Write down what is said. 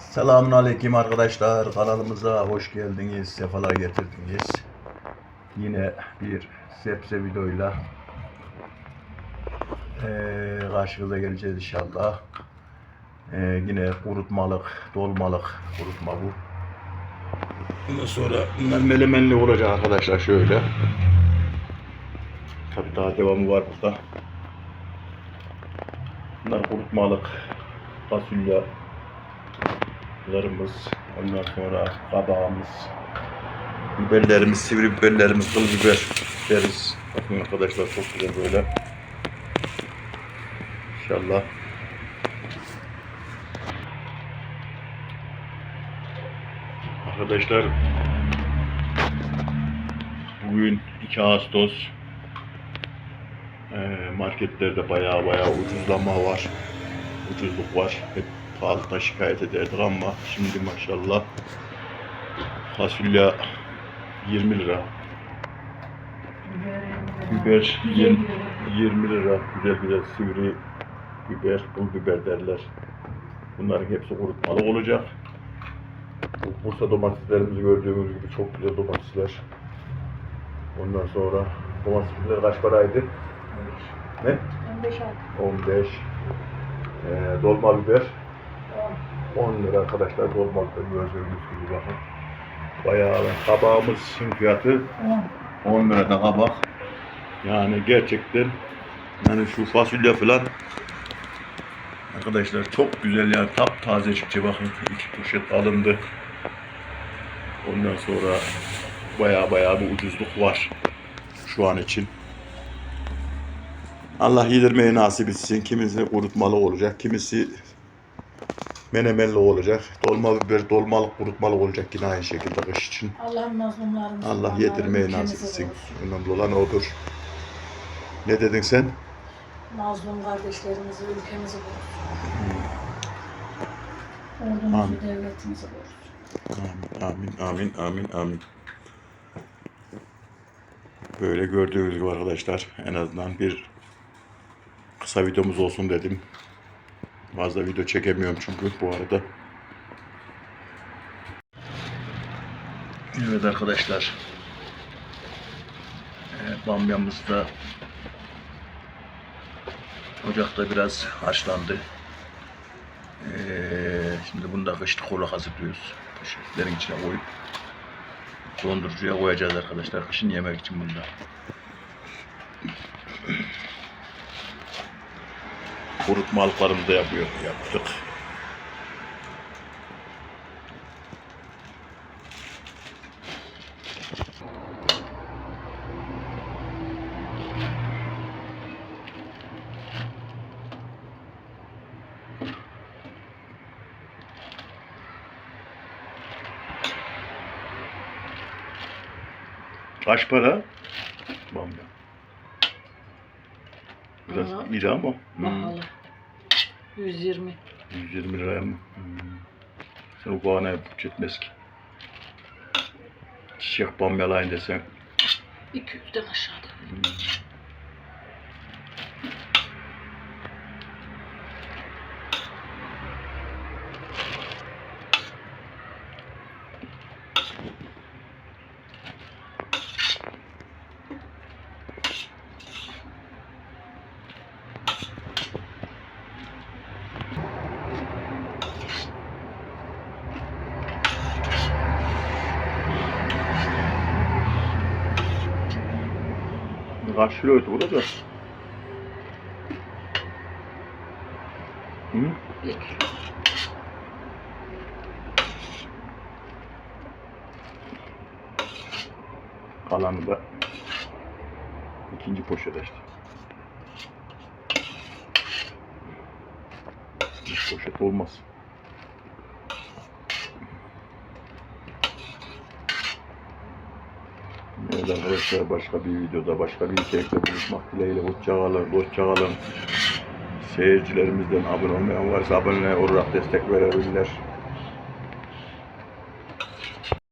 Selamun Aleyküm arkadaşlar. Kanalımıza hoş geldiniz. Sefalar getirdiniz. Yine bir sebze videoyla eee karşınıza geleceğiz inşallah. Eee, yine kurutmalık, dolmalık kurutma bu. Bundan sonra bunlar melemenli olacak arkadaşlar şöyle. Tabii daha devamı var burada. Bunlar kurutmalık, fasulye, larımız, ondan sonra kabağımız, biberlerimiz, sivri biberlerimiz, kıl biber deriz. Bakın arkadaşlar çok güzel böyle. İnşallah. Arkadaşlar bugün 2 Ağustos Ee, marketlerde bayağı bayağı ucuzlama var. Ucuzluk var. Hep pahalıdan şikayet ederdik ama şimdi maşallah fasulye 20 lira. Biber 20, 20 lira. Güzel güzel sivri biber, pul biber derler. Bunların hepsi kurutmalı olacak. Bu Bursa domateslerimizi gördüğümüz gibi çok güzel domatesler. Ondan sonra domatesler kaç paraydı? Ne? 15 ay. 15. Ee, dolma biber 10 lira arkadaşlar dolma biber gördüğünüz gibi bakın. Bayağı kabağımızın fiyatı 10 liradan kabak. Yani gerçekten yani şu fasulye falan arkadaşlar çok güzel yani tap tazecikçe bakın iki poşet alındı. Ondan sonra bayağı bayağı bir ucuzluk var şu an için. Allah yedirmeyi nasip etsin. Kimisi kurutmalı olacak, kimisi menemenli olacak. Dolma biber, dolmalık, kurutmalık olacak yine aynı şekilde kış için. Allah mazlumlarımızı Allah yedirmeyi nasip etsin. Önemli olan odur. Ne dedin sen? Mazlum kardeşlerimizi, ülkemizi korusun. Amin. Ordumuzu, devletimizi korusun. Amin, amin, amin, amin. Böyle gördüğünüz gibi arkadaşlar en azından bir kısa videomuz olsun dedim. Fazla video çekemiyorum çünkü bu arada. Evet arkadaşlar. Ee, Bamyamız da ocakta biraz haşlandı. Ee, şimdi bunu da kışlık kola hazırlıyoruz. Poşetlerin içine koyup dondurucuya koyacağız arkadaşlar. Kışın yemek için bunda. Kurutmalıklarımızı da yapıyor, yaptık. Kaç para? Bamya. Biraz Aa. iri ama. Hmm. Pahalı. 120. 120 liraya mı? Hmm. Sen o bağına etmez ki. Çiçek bamyalayın desen. 200'den aşağıda. Kaç kiloydu burada? Hı? Bir kilo. Kalanı da ikinci poşete işte. Bir poşet olmaz. Evet arkadaşlar başka bir videoda başka bir içerikte buluşmak dileğiyle hoşça kalın, hoşça kalın. Seyircilerimizden abone olmayan varsa abone olarak destek verebilirler.